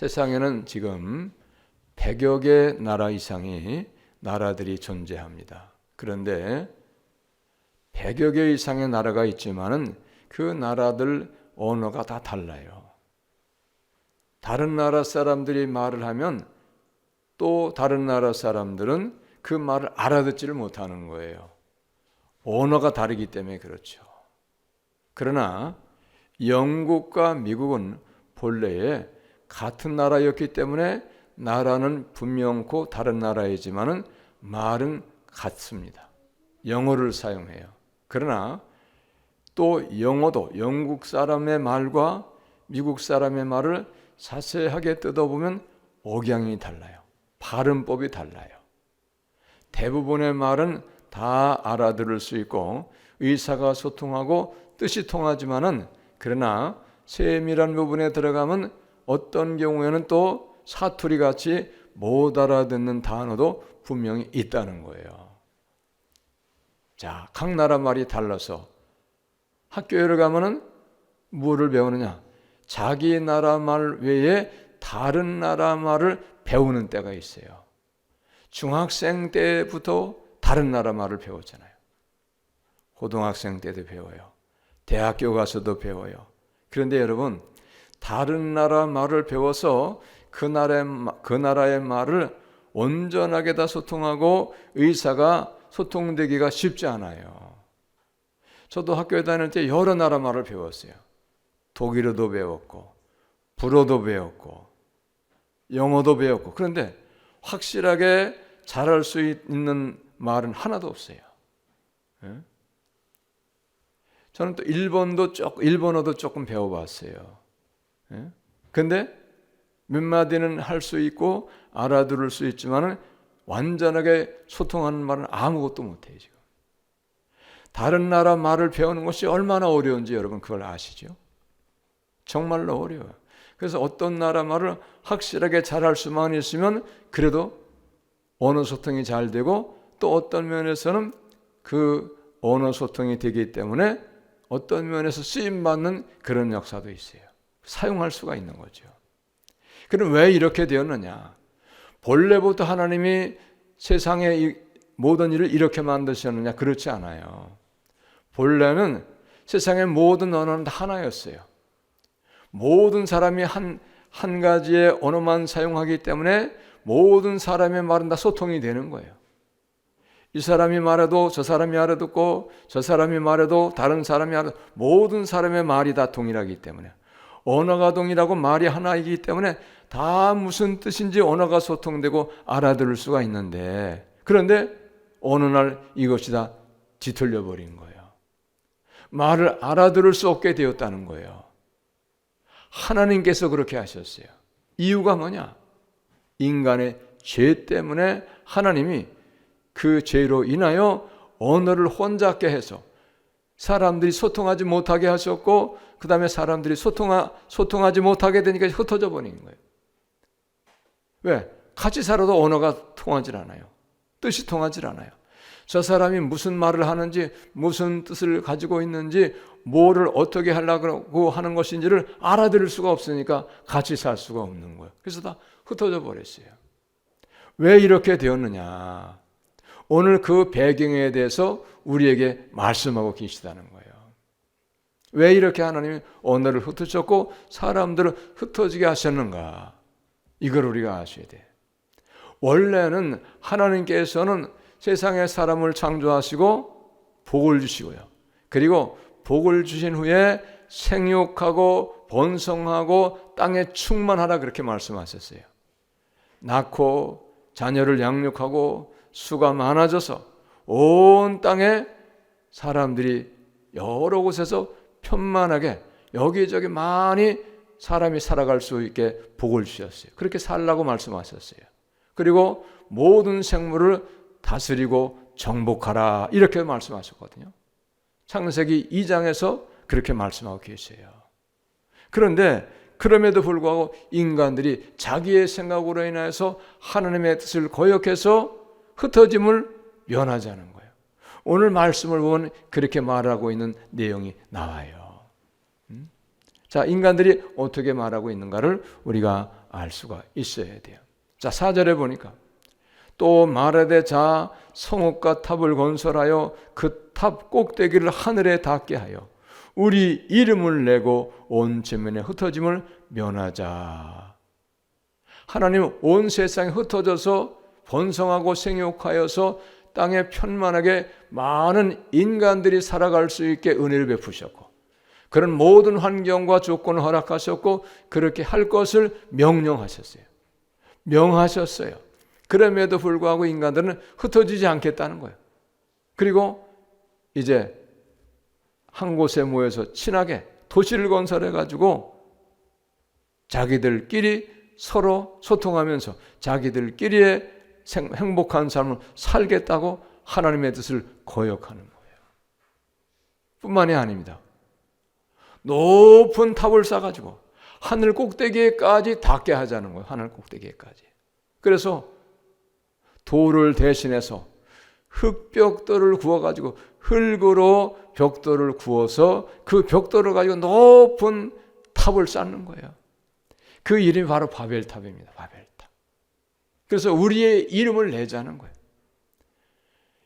세상에는 지금 100여 개 나라 이상의 나라들이 존재합니다. 그런데 100여 개 이상의 나라가 있지만은 그 나라들 언어가 다 달라요. 다른 나라 사람들이 말을 하면 또 다른 나라 사람들은 그 말을 알아듣지를 못하는 거예요. 언어가 다르기 때문에 그렇죠. 그러나 영국과 미국은 본래에 같은 나라였기 때문에 나라는 분명코 다른 나라이지만은 말은 같습니다. 영어를 사용해요. 그러나 또 영어도 영국 사람의 말과 미국 사람의 말을 자세하게 뜯어보면 억양이 달라요. 발음법이 달라요. 대부분의 말은 다 알아들을 수 있고 의사가 소통하고 뜻이 통하지만은 그러나 세밀한 부분에 들어가면 어떤 경우에는 또 사투리 같이 못 알아듣는 단어도 분명히 있다는 거예요. 자, 각 나라 말이 달라서 학교에 가면은 무엇을 배우느냐? 자기 나라 말 외에 다른 나라 말을 배우는 때가 있어요. 중학생 때부터 다른 나라 말을 배웠잖아요. 고등학생 때도 배워요. 대학교 가서도 배워요. 그런데 여러분, 다른 나라 말을 배워서 그 나라의, 그 나라의 말을 온전하게 다 소통하고 의사가 소통되기가 쉽지 않아요. 저도 학교에 다닐 때 여러 나라 말을 배웠어요. 독일어도 배웠고, 불어도 배웠고, 영어도 배웠고. 그런데 확실하게 잘할 수 있는 말은 하나도 없어요. 예? 저는 또 일본도 조금, 일본어도 조금 배워봤어요. 예? 근데 몇 마디는 할 수 있고 알아들을 수 있지만은 완전하게 소통하는 말은 아무것도 못해요, 지금. 다른 나라 말을 배우는 것이 얼마나 어려운지 여러분 그걸 아시죠? 정말로 어려워요. 그래서 어떤 나라 말을 확실하게 잘할 수만 있으면 그래도 언어 소통이 잘 되고 또 어떤 면에서는 그 언어 소통이 되기 때문에 어떤 면에서 쓰임 받는 그런 역사도 있어요. 사용할 수가 있는 거죠. 그럼 왜 이렇게 되었느냐? 본래부터 하나님이 세상의 모든 일을 이렇게 만드셨느냐? 그렇지 않아요. 본래는 세상의 모든 언어는 다 하나였어요. 모든 사람이 한, 한 가지의 언어만 사용하기 때문에 모든 사람의 말은 다 소통이 되는 거예요. 이 사람이 말해도 저 사람이 알아듣고 저 사람이 말해도 다른 사람이 알아 모든 사람의 말이 다 동일하기 때문에 언어가 동일하고 말이 하나이기 때문에 다 무슨 뜻인지 언어가 소통되고 알아들을 수가 있는데 그런데 어느 날 이것이 다 뒤틀려 버린 거예요. 말을 알아들을 수 없게 되었다는 거예요. 하나님께서 그렇게 하셨어요. 이유가 뭐냐? 인간의 죄 때문에 하나님이 그 죄로 인하여 언어를 혼잡게 해서 사람들이 소통하지 못하게 하셨고 그 다음에 사람들이 소통하, 소통하지 못하게 되니까 흩어져 버리는 거예요. 왜? 같이 살아도 언어가 통하지 않아요. 뜻이 통하지 않아요. 저 사람이 무슨 말을 하는지 무슨 뜻을 가지고 있는지 뭐를 어떻게 하려고 하는 것인지를 알아들을 수가 없으니까 같이 살 수가 없는 거예요. 그래서 다 흩어져 버렸어요. 왜 이렇게 되었느냐? 오늘 그 배경에 대해서 우리에게 말씀하고 계시다는 거예요. 왜 이렇게 하나님이 언어를 흩어졌고 사람들을 흩어지게 하셨는가? 이걸 우리가 아셔야 돼. 원래는 하나님께서는 세상의 사람을 창조하시고 복을 주시고요. 그리고 복을 주신 후에 생육하고 번성하고 땅에 충만하라 그렇게 말씀하셨어요. 낳고 자녀를 양육하고 수가 많아져서 온 땅에 사람들이 여러 곳에서 편만하게 여기저기 많이 사람이 살아갈 수 있게 복을 주셨어요. 그렇게 살라고 말씀하셨어요. 그리고 모든 생물을 다스리고 정복하라 이렇게 말씀하셨거든요. 창세기 2장에서 그렇게 말씀하고 계세요. 그런데 그럼에도 불구하고 인간들이 자기의 생각으로 인해서 하나님의 뜻을 거역해서 흩어짐을 면하자는 거예요. 오늘 말씀을 보면 그렇게 말하고 있는 내용이 나와요. 음? 자, 인간들이 어떻게 말하고 있는가를 우리가 알 수가 있어야 돼요. 자, 4절에 보니까 또 말하되 자 성읍과 탑을 건설하여 그 탑 꼭대기를 하늘에 닿게 하여 우리 이름을 내고 온 지면에 흩어짐을 면하자. 하나님 온 세상에 흩어져서 번성하고 생육하여서 땅에 편만하게 많은 인간들이 살아갈 수 있게 은혜를 베푸셨고 그런 모든 환경과 조건을 허락하셨고 그렇게 할 것을 명령하셨어요. 명하셨어요. 그럼에도 불구하고 인간들은 흩어지지 않겠다는 거예요. 그리고 이제 한 곳에 모여서 친하게 도시를 건설해 가지고 자기들끼리 서로 소통하면서 자기들끼리의 행복한 삶을 살겠다고 하나님의 뜻을 거역하는 거예요. 뿐만이 아닙니다. 높은 탑을 쌓아가지고 하늘 꼭대기에까지 닿게 하자는 거예요. 하늘 꼭대기에까지. 그래서 돌을 대신해서 흙벽돌을 구워가지고 흙으로 벽돌을 구워서 그 벽돌을 가지고 높은 탑을 쌓는 거예요. 그 이름이 바로 바벨탑입니다. 바벨탑. 그래서 우리의 이름을 내자는 거예요.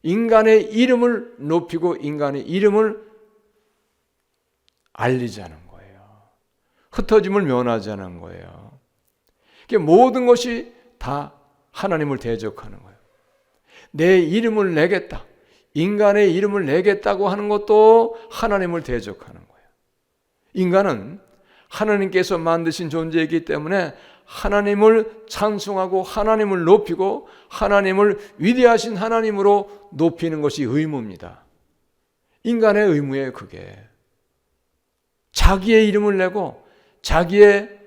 인간의 이름을 높이고 인간의 이름을 알리자는 거예요. 흩어짐을 면하자는 거예요. 모든 것이 다 하나님을 대적하는 거예요. 내 이름을 내겠다. 인간의 이름을 내겠다고 하는 것도 하나님을 대적하는 거예요. 인간은 하나님께서 만드신 존재이기 때문에 하나님을 찬송하고 하나님을 높이고 하나님을 위대하신 하나님으로 높이는 것이 의무입니다. 인간의 의무예요, 그게. 자기의 이름을 내고 자기의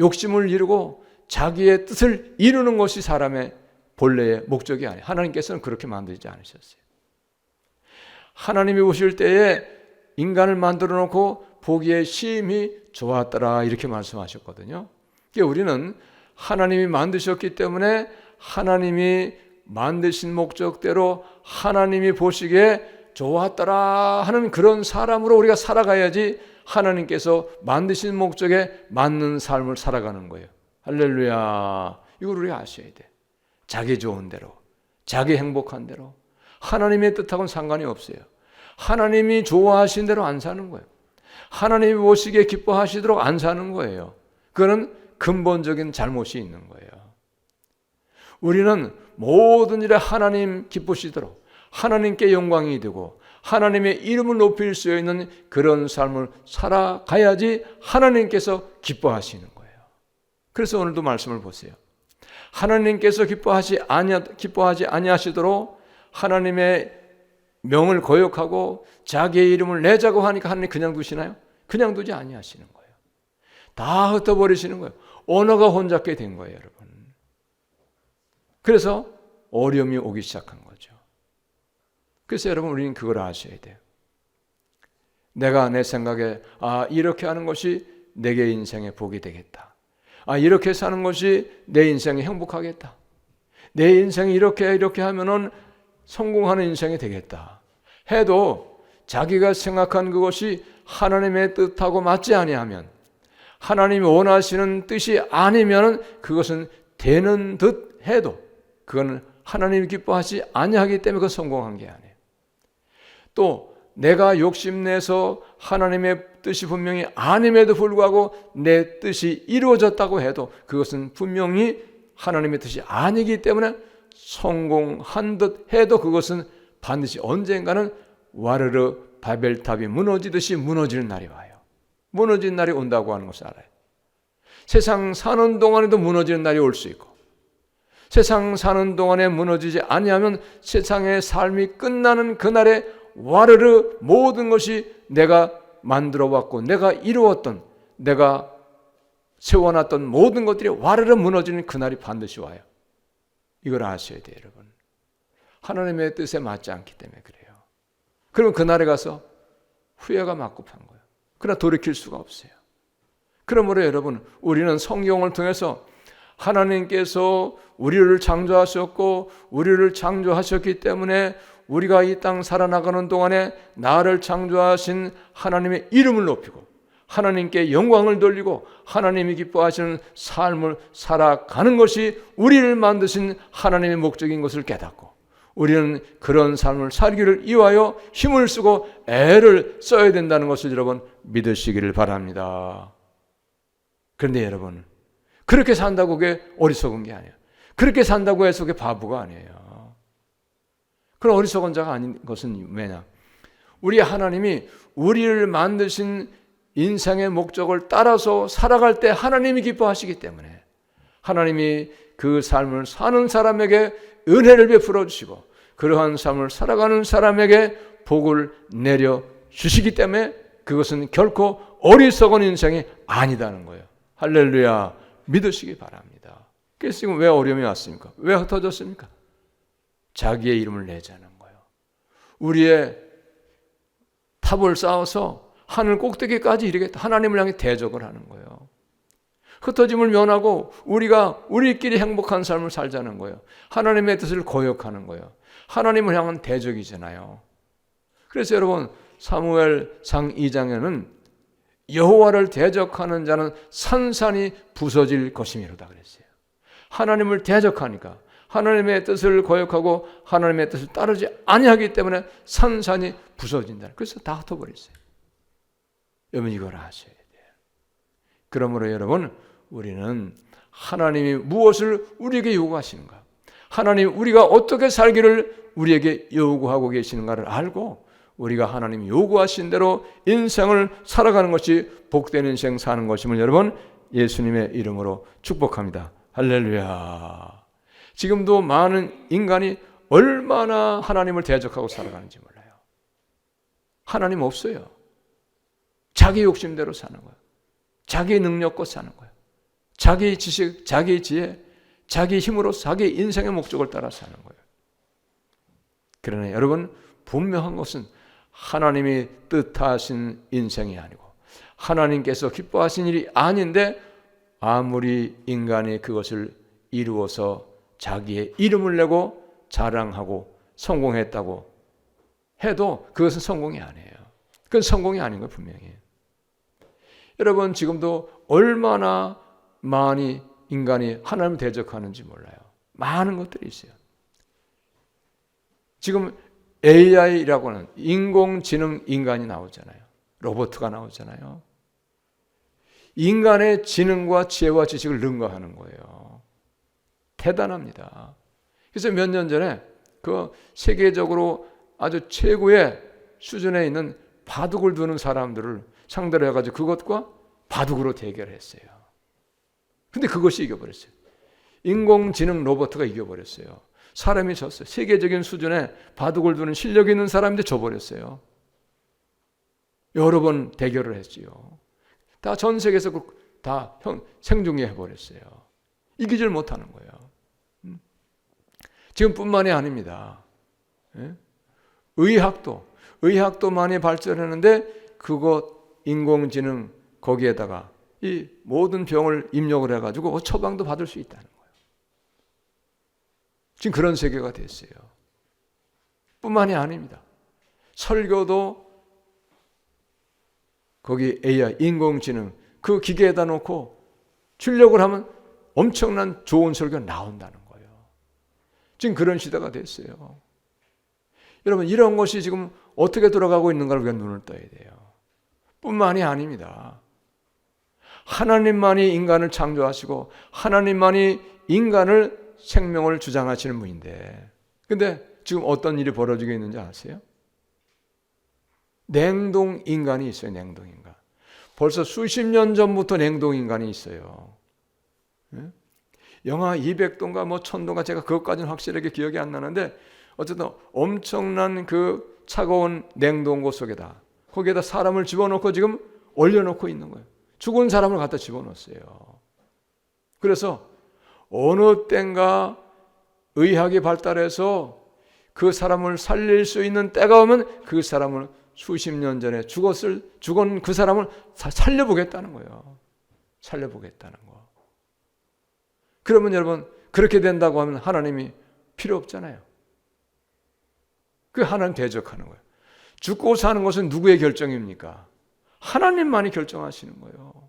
욕심을 이루고 자기의 뜻을 이루는 것이 사람의 본래의 목적이 아니에요. 하나님께서는 그렇게 만들지 않으셨어요. 하나님이 오실 때에 인간을 만들어 놓고 보기에 심히 좋았더라 이렇게 말씀하셨거든요. 우리는 하나님이 만드셨기 때문에 하나님이 만드신 목적대로 하나님이 보시기에 좋았더라 하는 그런 사람으로 우리가 살아가야지 하나님께서 만드신 목적에 맞는 삶을 살아가는 거예요. 할렐루야. 이걸 우리가 아셔야 돼. 자기 좋은 대로, 자기 행복한 대로. 하나님의 뜻하고는 상관이 없어요. 하나님이 좋아하신 대로 안 사는 거예요. 하나님이 보시기에 기뻐하시도록 안 사는 거예요. 그거는 근본적인 잘못이 있는 거예요. 우리는 모든 일에 하나님 기쁘시도록 하나님께 영광이 되고 하나님의 이름을 높일 수 있는 그런 삶을 살아가야지 하나님께서 기뻐하시는 거예요. 그래서 오늘도 말씀을 보세요. 하나님께서 기뻐하시 아니 기뻐하지 아니하시도록 하나님의 명을 거역하고 자기의 이름을 내자고 하니까 하나님 그냥 두시나요? 그냥 두지 아니하시는 거예요. 다 흩어버리시는 거예요. 언어가 혼잡게 된 거예요, 여러분. 그래서 어려움이 오기 시작한 거죠. 그래서 여러분 우리는 그걸 아셔야 돼요. 내가 내 생각에 아 이렇게 하는 것이 내게 인생의 복이 되겠다. 아 이렇게 사는 것이 내 인생이 행복하겠다. 내 인생이 이렇게 이렇게 하면은 성공하는 인생이 되겠다. 해도 자기가 생각한 그것이 하나님의 뜻하고 맞지 아니하면 하나님이 원하시는 뜻이 아니면 그것은 되는 듯 해도 그거는 하나님이 기뻐하지 아니하기 때문에 그 성공한 게 아니에요. 또 내가 욕심내서 하나님의 뜻이 분명히 아님에도 불구하고 내 뜻이 이루어졌다고 해도 그것은 분명히 하나님의 뜻이 아니기 때문에 성공한 듯 해도 그것은 반드시 언젠가는 와르르 바벨탑이 무너지듯이 무너지는 날이 와요. 무너지는 날이 온다고 하는 것을 알아요. 세상 사는 동안에도 무너지는 날이 올 수 있고 세상 사는 동안에 무너지지 아니하면 세상의 삶이 끝나는 그날에 와르르 모든 것이 내가 만들어 왔고 내가 이루었던 내가 세워놨던 모든 것들이 와르르 무너지는 그날이 반드시 와요. 이걸 아셔야 돼요, 여러분. 하나님의 뜻에 맞지 않기 때문에 그래요. 그러면 그날에 가서 후회가 막급한 거예요. 그러나 돌이킬 수가 없어요. 그러므로 여러분, 우리는 성경을 통해서 하나님께서 우리를 창조하셨고, 우리를 창조하셨기 때문에 우리가 이 땅 살아나가는 동안에 나를 창조하신 하나님의 이름을 높이고, 하나님께 영광을 돌리고 하나님이 기뻐하시는 삶을 살아가는 것이 우리를 만드신 하나님의 목적인 것을 깨닫고 우리는 그런 삶을 살기를 이와여 힘을 쓰고 애를 써야 된다는 것을 여러분 믿으시기를 바랍니다. 그런데 여러분 그렇게 산다고 그게 어리석은 게 아니에요. 그렇게 산다고 해서 그게 바보가 아니에요. 그런 어리석은 자가 아닌 것은 왜냐? 우리 하나님이 우리를 만드신 인생의 목적을 따라서 살아갈 때 하나님이 기뻐하시기 때문에 하나님이 그 삶을 사는 사람에게 은혜를 베풀어 주시고 그러한 삶을 살아가는 사람에게 복을 내려 주시기 때문에 그것은 결코 어리석은 인생이 아니다는 거예요. 할렐루야 믿으시기 바랍니다. 그래서 지금 왜 어려움이 왔습니까? 왜 흩어졌습니까? 자기의 이름을 내자는 거예요. 우리의 탑을 쌓아서 하늘 꼭대기까지 이르겠다. 하나님을 향해 대적을 하는 거예요. 흩어짐을 면하고 우리가 우리끼리 행복한 삶을 살자는 거예요. 하나님의 뜻을 거역하는 거예요. 하나님을 향한 대적이잖아요. 그래서 여러분 사무엘 상 2장에는 여호와를 대적하는 자는 산산이 부서질 것이미로다 그랬어요. 하나님을 대적하니까 하나님의 뜻을 거역하고 하나님의 뜻을 따르지 아니하기 때문에 산산이 부서진다. 그래서 다 흩어버렸어요. 여러분 이걸 아셔야 돼요. 그러므로 여러분 우리는 하나님이 무엇을 우리에게 요구하시는가? 하나님 우리가 어떻게 살기를 우리에게 요구하고 계시는가를 알고 우리가 하나님 요구하신 대로 인생을 살아가는 것이 복된 인생 사는 것임을 여러분 예수님의 이름으로 축복합니다. 할렐루야. 지금도 많은 인간이 얼마나 하나님을 대적하고 살아가는지 몰라요. 하나님 없어요. 자기 욕심대로 사는 거예요. 자기 능력껏 사는 거예요. 자기 지식, 자기 지혜, 자기 힘으로 자기 인생의 목적을 따라 사는 거예요. 그러나 여러분 분명한 것은 하나님이 뜻하신 인생이 아니고 하나님께서 기뻐하신 일이 아닌데 아무리 인간이 그것을 이루어서 자기의 이름을 내고 자랑하고 성공했다고 해도 그것은 성공이 아니에요. 그건 성공이 아닌 거예요, 분명히. 여러분, 지금도 얼마나 많이 인간이 하나님 대적하는지 몰라요. 많은 것들이 있어요. 지금 AI라고 하는 인공지능 인간이 나오잖아요. 로버트가 나오잖아요. 인간의 지능과 지혜와 지식을 능가하는 거예요. 대단합니다. 그래서 몇 년 전에 그 세계적으로 아주 최고의 수준에 있는 바둑을 두는 사람들을 상대로 해가지고 그것과 바둑으로 대결했어요. 근데 그것이 이겨버렸어요. 인공지능 로버트가 이겨버렸어요. 사람이 졌어요. 세계적인 수준의 바둑을 두는 실력 있는 사람인데 져버렸어요. 여러 번 대결을 했지요. 다 전 세계에서 그다 생중계 해버렸어요. 이기질 못하는 거예요. 음. 지금뿐만이 아닙니다. 예? 의학도 의학도 많이 발전했는데 그것 인공지능 거기에다가 이 모든 병을 입력을 해가지고 처방도 받을 수 있다는 거예요. 지금 그런 세계가 됐어요. 뿐만이 아닙니다. 설교도 거기 AI, 인공지능 그 기계에다 놓고 출력을 하면 엄청난 좋은 설교가 나온다는 거예요. 지금 그런 시대가 됐어요. 여러분, 이런 것이 지금 어떻게 돌아가고 있는가를 우리가 눈을 떠야 돼요. 뿐만이 아닙니다. 하나님만이 인간을 창조하시고 하나님만이 인간을 생명을 주장하시는 분인데 근데 지금 어떤 일이 벌어지고 있는지 아세요? 냉동 인간이 있어요. 냉동 인간. 벌써 수십 년 전부터 냉동 인간이 있어요. 예? 영하 200도인가 뭐 1000도인가 제가 그것까지는 확실하게 기억이 안 나는데 어쨌든 엄청난 그 차가운 냉동고 속에다 거기에다 사람을 집어넣고 지금 올려놓고 있는 거예요. 죽은 사람을 갖다 집어넣었어요. 그래서 어느 땐가 의학이 발달해서 그 사람을 살릴 수 있는 때가 오면 그 사람을 수십 년 전에 죽었을 죽은 그 사람을 살려보겠다는 거예요. 살려보겠다는 거. 그러면 여러분 그렇게 된다고 하면 하나님이 필요 없잖아요. 그 하나님 대적하는 거예요. 죽고 사는 것은 누구의 결정입니까? 하나님만이 결정하시는 거예요.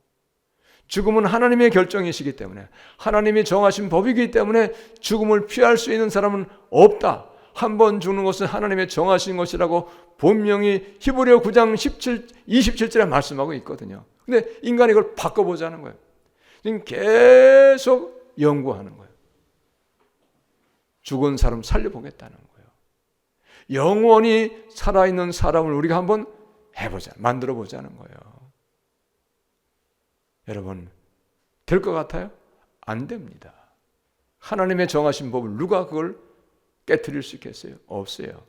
죽음은 하나님의 결정이시기 때문에 하나님이 정하신 법이기 때문에 죽음을 피할 수 있는 사람은 없다. 한 번 죽는 것은 하나님의 정하신 것이라고 분명히 히브리어 9장 17, 27절에 말씀하고 있거든요. 근데 인간이 이걸 바꿔보자는 거예요. 지금 계속 연구하는 거예요. 죽은 사람 살려보겠다는 거예요. 영원히 살아있는 사람을 우리가 한번 해보자, 만들어 보자는 거예요. 여러분, 될 것 같아요? 안 됩니다. 하나님의 정하신 법을 누가 그걸 깨뜨릴 수 있겠어요? 없어요.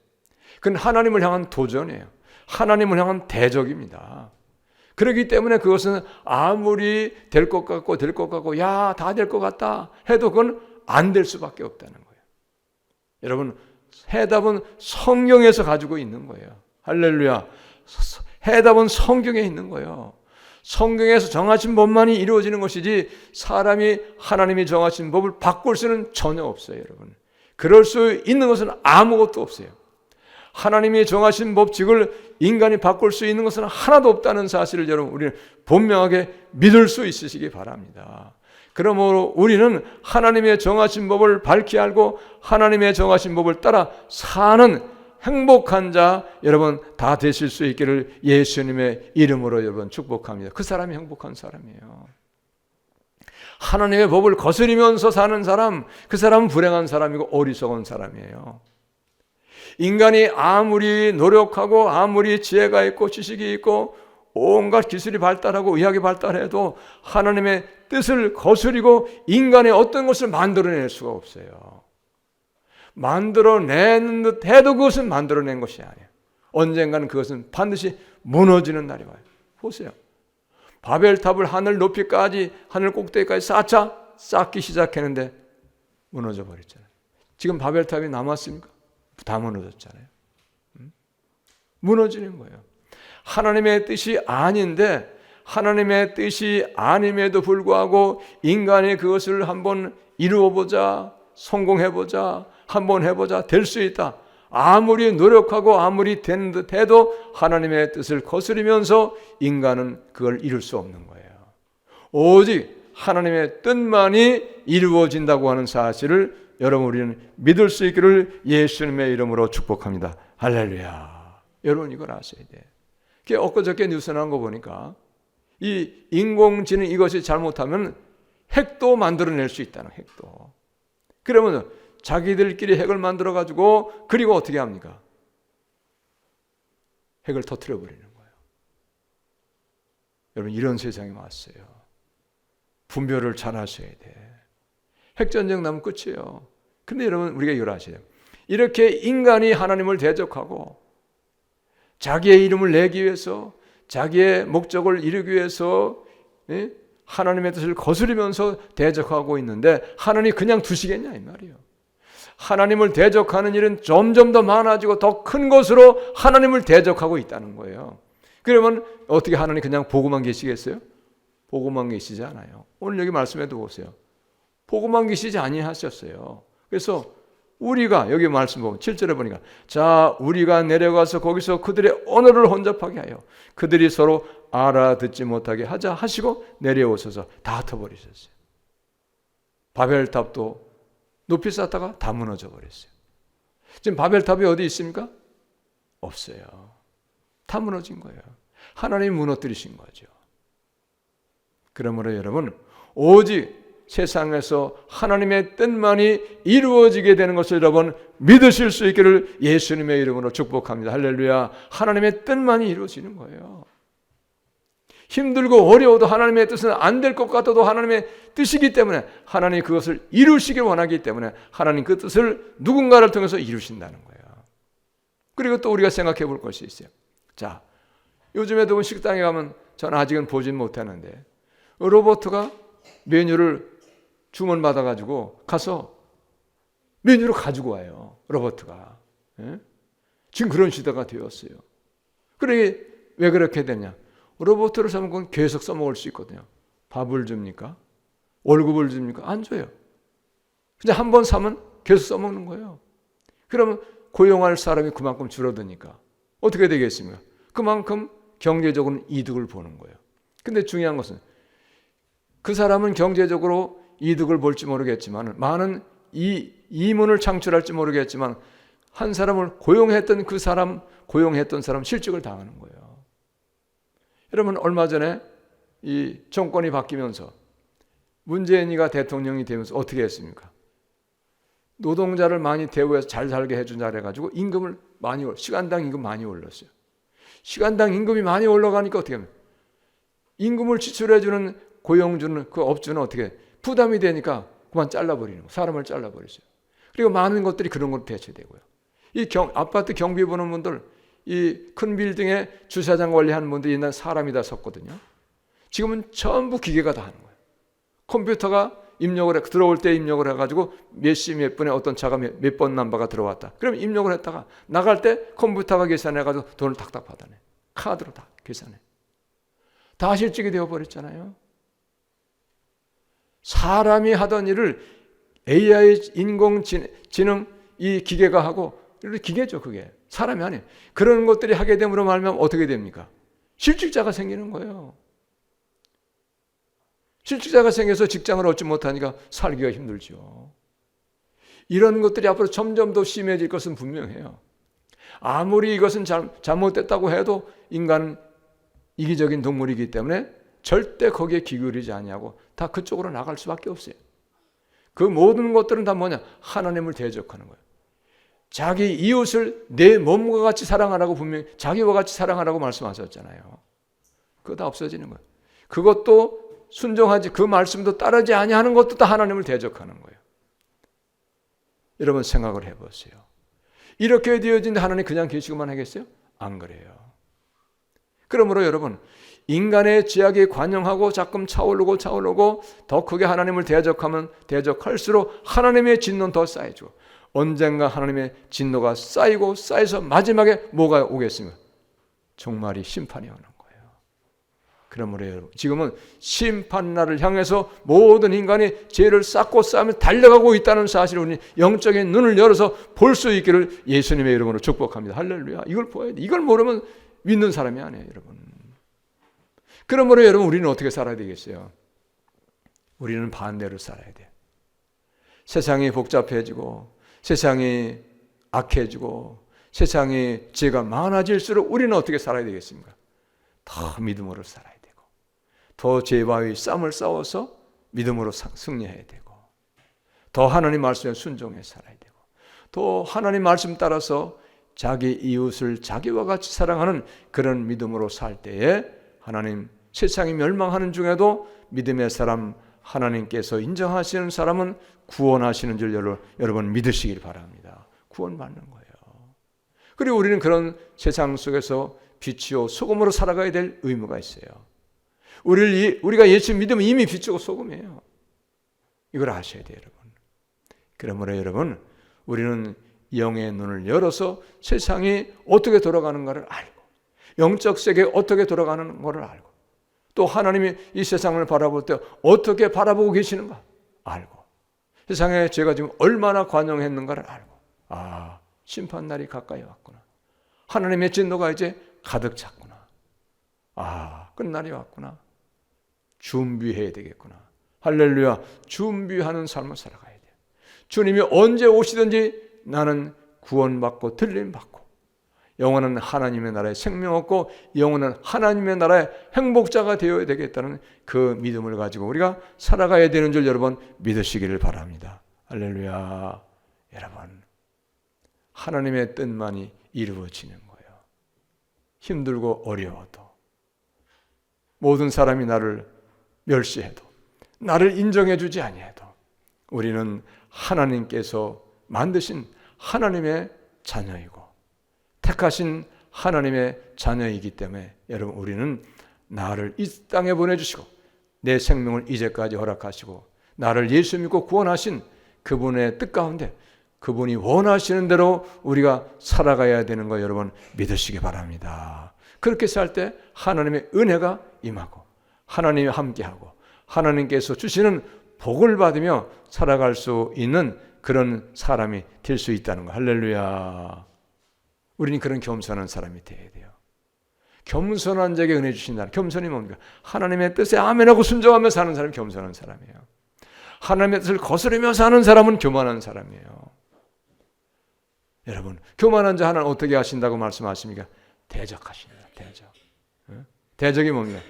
그건 하나님을 향한 도전이에요. 하나님을 향한 대적입니다. 그렇기 때문에 그것은 아무리 될 것 같고 될 것 같고 야 다 될 것 같다 해도 그건 안 될 수밖에 없다는 거예요. 여러분 해답은 성경에서 가지고 있는 거예요. 할렐루야. 해답은 성경에 있는 거예요. 성경에서 정하신 법만이 이루어지는 것이지 사람이 하나님이 정하신 법을 바꿀 수는 전혀 없어요, 여러분. 그럴 수 있는 것은 아무것도 없어요. 하나님이 정하신 법칙을 인간이 바꿀 수 있는 것은 하나도 없다는 사실을 여러분 우리는 분명하게 믿을 수 있으시기 바랍니다. 그러므로 우리는 하나님의 정하신 법을 밝히 알고 하나님의 정하신 법을 따라 사는 행복한 자 여러분 다 되실 수 있기를 예수님의 이름으로 여러분 축복합니다. 그 사람이 행복한 사람이에요. 하나님의 법을 거스리면서 사는 사람, 그 사람은 불행한 사람이고 어리석은 사람이에요. 인간이 아무리 노력하고 아무리 지혜가 있고 지식이 있고 온갖 기술이 발달하고 의학이 발달해도 하나님의 뜻을 거스리고 인간의 어떤 것을 만들어낼 수가 없어요. 만들어내는 듯 해도 그것은 만들어낸 것이 아니에요. 언젠가는 그것은 반드시 무너지는 날이 와요. 보세요. 바벨탑을 하늘 높이까지, 하늘 꼭대기까지 쌓자, 쌓기 시작했는데 무너져 버렸잖아요. 지금 바벨탑이 남았습니까? 다 무너졌잖아요. 무너지는 거예요. 하나님의 뜻이 아닌데 하나님의 뜻이 아님에도 불구하고 인간이 그것을 한번 이루어 보자, 성공해 보자, 한번 해보자, 될 수 있다. 아무리 노력하고 아무리 되는 듯 해도 하나님의 뜻을 거스리면서 인간은 그걸 이룰 수 없는 거예요. 오직 하나님의 뜻만이 이루어진다고 하는 사실을 여러분 우리는 믿을 수 있기를 예수님의 이름으로 축복합니다. 할렐루야. 여러분 이걸 아셔야 돼. 그게 엊그저께 뉴스 나온 거 보니까 이 인공지능 이것이 잘못하면 핵도 만들어낼 수 있다는 핵도. 그러면 자기들끼리 핵을 만들어 가지고 그리고 어떻게 합니까? 핵을 터트려 버리는 거예요. 여러분 이런 세상이 왔어요. 분별을 잘 하셔야 돼. 핵 전쟁 나면 끝이에요. 근데 여러분 우리가 이걸 아셔야 돼요. 이렇게 인간이 하나님을 대적하고 자기의 이름을 내기 위해서 자기의 목적을 이루기 위해서 예? 하나님의 뜻을 거스르면서 대적하고 있는데 하나님 그냥 두시겠냐 이 말이에요. 하나님을 대적하는 일은 점점 더 많아지고 더 큰 것으로 하나님을 대적하고 있다는 거예요. 그러면 어떻게 하나님 그냥 보고만 계시겠어요? 보고만 계시지 않아요. 오늘 여기 말씀해도 보세요. 보고만 계시지 아니하셨어요. 그래서 우리가 여기 말씀 보면 7절에 보니까 자 우리가 내려가서 거기서 그들의 언어를 혼잡하게 하여 그들이 서로 알아듣지 못하게 하자 하시고 내려오셔서 다 흩어버리셨어요. 바벨탑도 높이 쌓다가 다 무너져 버렸어요. 지금 바벨탑이 어디 있습니까? 없어요. 다 무너진 거예요. 하나님이 무너뜨리신 거죠. 그러므로 여러분 오직 세상에서 하나님의 뜻만이 이루어지게 되는 것을 여러분 믿으실 수 있기를 예수님의 이름으로 축복합니다. 할렐루야. 하나님의 뜻만이 이루어지는 거예요. 힘들고 어려워도 하나님의 뜻은 안 될 것 같아도 하나님의 뜻이기 때문에 하나님 그것을 이루시길 원하기 때문에 하나님 그 뜻을 누군가를 통해서 이루신다는 거예요. 그리고 또 우리가 생각해 볼 것이 있어요. 자, 요즘에도 식당에 가면 저는 아직은 보진 못하는데 로버트가 메뉴를 주문 받아가지고 가서 메뉴를 가지고 와요. 로버트가. 예? 지금 그런 시대가 되었어요. 그래 왜 그렇게 되냐? 로버트를 사면 그건 계속 써먹을 수 있거든요. 밥을 줍니까? 월급을 줍니까? 안 줘요. 그냥 한번 사면 계속 써먹는 거예요. 그러면 고용할 사람이 그만큼 줄어드니까 어떻게 되겠습니까? 그만큼 경제적으로는 이득을 보는 거예요. 근데 중요한 것은 그 사람은 경제적으로 이득을 볼지 모르겠지만 많은 이 이문을 창출할지 모르겠지만 한 사람을 고용했던 그 사람 고용했던 사람 실직을 당하는 거예요. 여러분 얼마 전에 이 정권이 바뀌면서 문재인이가 대통령이 되면서 어떻게 했습니까? 노동자를 많이 대우해서 잘 살게 해준다 그래가지고 임금을 많이 시간당 임금 많이 올렸어요. 시간당 임금이 많이 올라가니까 어떻게 하면 임금을 지출해주는 고용주는 그 업주는 어떻게 부담이 되니까 그만 잘라버리는 거 사람을 잘라버리죠. 그리고 많은 것들이 그런 걸로 대체되고요. 이 경, 아파트 경비 보는 분들 이 큰 빌딩에 주차장 관리하는 분들 옛날 사람이 다 섰거든요. 지금은 전부 기계가 다 하는 거예요. 컴퓨터가 입력을 해, 들어올 때 입력을 해가지고 몇 시 몇 분에 어떤 차가 몇 번 남바가 들어왔다. 그럼 입력을 했다가 나갈 때 컴퓨터가 계산해가지고 돈을 탁탁 받아내. 카드로 다 계산해. 다 실직이 되어버렸잖아요. 사람이 하던 일을 AI 인공지능 이 기계가 하고 기계죠 그게 사람이 아니에요. 그런 것들이 하게 됨으로 말하면 어떻게 됩니까? 실직자가 생기는 거예요. 실직자가 생겨서 직장을 얻지 못하니까 살기가 힘들죠. 이런 것들이 앞으로 점점 더 심해질 것은 분명해요. 아무리 이것은 잘못됐다고 해도 인간은 이기적인 동물이기 때문에 절대 거기에 기울이지 아니하고 다 그쪽으로 나갈 수밖에 없어요. 그 모든 것들은 다 뭐냐? 하나님을 대적하는 거예요. 자기 이웃을 내 몸과 같이 사랑하라고 분명히 자기와 같이 사랑하라고 말씀하셨잖아요. 그거 다 없어지는 거예요. 그것도 순종하지 그 말씀도 따르지 아니하는 것도 다 하나님을 대적하는 거예요. 여러분 생각을 해보세요. 이렇게 되어진 하나님 그냥 계시고만 하겠어요? 안 그래요. 그러므로 여러분 인간의 죄악이 관영하고 자꾸 차오르고 차오르고 더 크게 하나님을 대적하면 대적할수록 하나님의 진노는 더 쌓이죠. 언젠가 하나님의 진노가 쌓이고 쌓여서 마지막에 뭐가 오겠습니까? 종말이 심판이 오는 거예요. 그러므로 여러분 지금은 심판날을 향해서 모든 인간이 죄를 쌓고 쌓으며 달려가고 있다는 사실을 우리 영적인 눈을 열어서 볼 수 있기를 예수님의 이름으로 축복합니다. 할렐루야. 이걸 보아야 돼. 이걸 모르면 믿는 사람이 아니에요, 여러분. 그러므로 여러분 우리는 어떻게 살아야 되겠어요? 우리는 반대로 살아야 돼. 세상이 복잡해지고 세상이 악해지고 세상이 죄가 많아질수록 우리는 어떻게 살아야 되겠습니까? 더 믿음으로 살아야 되고 더 죄와의 싸움을 싸워서 믿음으로 승리해야 되고 더 하나님 말씀에 순종해 살아야 되고 또 하나님 말씀 따라서 자기 이웃을 자기와 같이 사랑하는 그런 믿음으로 살 때에 하나님 세상이 멸망하는 중에도 믿음의 사람 하나님께서 인정하시는 사람은 구원하시는 줄 여러분 믿으시길 바랍니다. 구원받는 거예요. 그리고 우리는 그런 세상 속에서 빛이요 소금으로 살아가야 될 의무가 있어요. 우리를 우리가 예수 믿으면 이미 빛이고 소금이에요. 이걸 아셔야 돼요, 여러분. 그러므로 여러분 우리는 영의 눈을 열어서 세상이 어떻게 돌아가는가를 알고 영적 세계 어떻게 돌아가는 것을 알고 또 하나님이 이 세상을 바라볼 때 어떻게 바라보고 계시는가? 알고. 세상에 제가 지금 얼마나 관용했는가를 알고. 아 심판 날이 가까이 왔구나. 하나님의 진노가 이제 가득 찼구나. 아 끝날이 왔구나. 준비해야 되겠구나. 할렐루야. 준비하는 삶을 살아가야 돼. 주님이 언제 오시든지 나는 구원받고 들림받고 영원한 하나님의 나라에 생명 얻고 영원한 하나님의 나라의 행복자가 되어야 되겠다는 그 믿음을 가지고 우리가 살아가야 되는 줄 여러분 믿으시기를 바랍니다. 할렐루야. 여러분 하나님의 뜻만이 이루어지는 거예요. 힘들고 어려워도 모든 사람이 나를 멸시해도 나를 인정해 주지 아니해도 우리는 하나님께서 만드신 하나님의 자녀이고 택하신 하나님의 자녀이기 때문에 여러분 우리는 나를 이 땅에 보내주시고 내 생명을 이제까지 허락하시고 나를 예수 믿고 구원하신 그분의 뜻 가운데 그분이 원하시는 대로 우리가 살아가야 되는 거 여러분 믿으시기 바랍니다. 그렇게 살 때 하나님의 은혜가 임하고 하나님이 함께하고 하나님께서 주시는 복을 받으며 살아갈 수 있는 그런 사람이 될 수 있다는 거 할렐루야. 우리는 그런 겸손한 사람이 되어야 돼요. 겸손한 자에게 은혜 주신다. 겸손이 뭡니까? 하나님의 뜻에 아멘하고 순종하며 사는 사람이 겸손한 사람이에요. 하나님의 뜻을 거스르며 사는 사람은 교만한 사람이에요. 여러분, 교만한 자 하나는 어떻게 하신다고 말씀하십니까? 대적하십니다. 대적. 어? 대적이 뭡니까?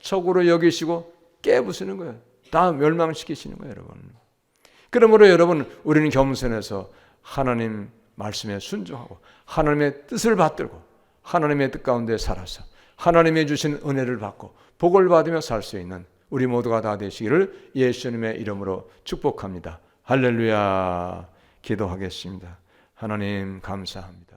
척으로 여기시고 깨부수는 거예요. 다 멸망시키시는 거예요, 여러분. 그러므로 여러분, 우리는 겸손해서 하나님 말씀에 순종하고 하나님의 뜻을 받들고 하나님의 뜻 가운데 살아서 하나님의 주신 은혜를 받고 복을 받으며 살 수 있는 우리 모두가 다 되시기를 예수님의 이름으로 축복합니다. 할렐루야. 기도하겠습니다. 하나님 감사합니다.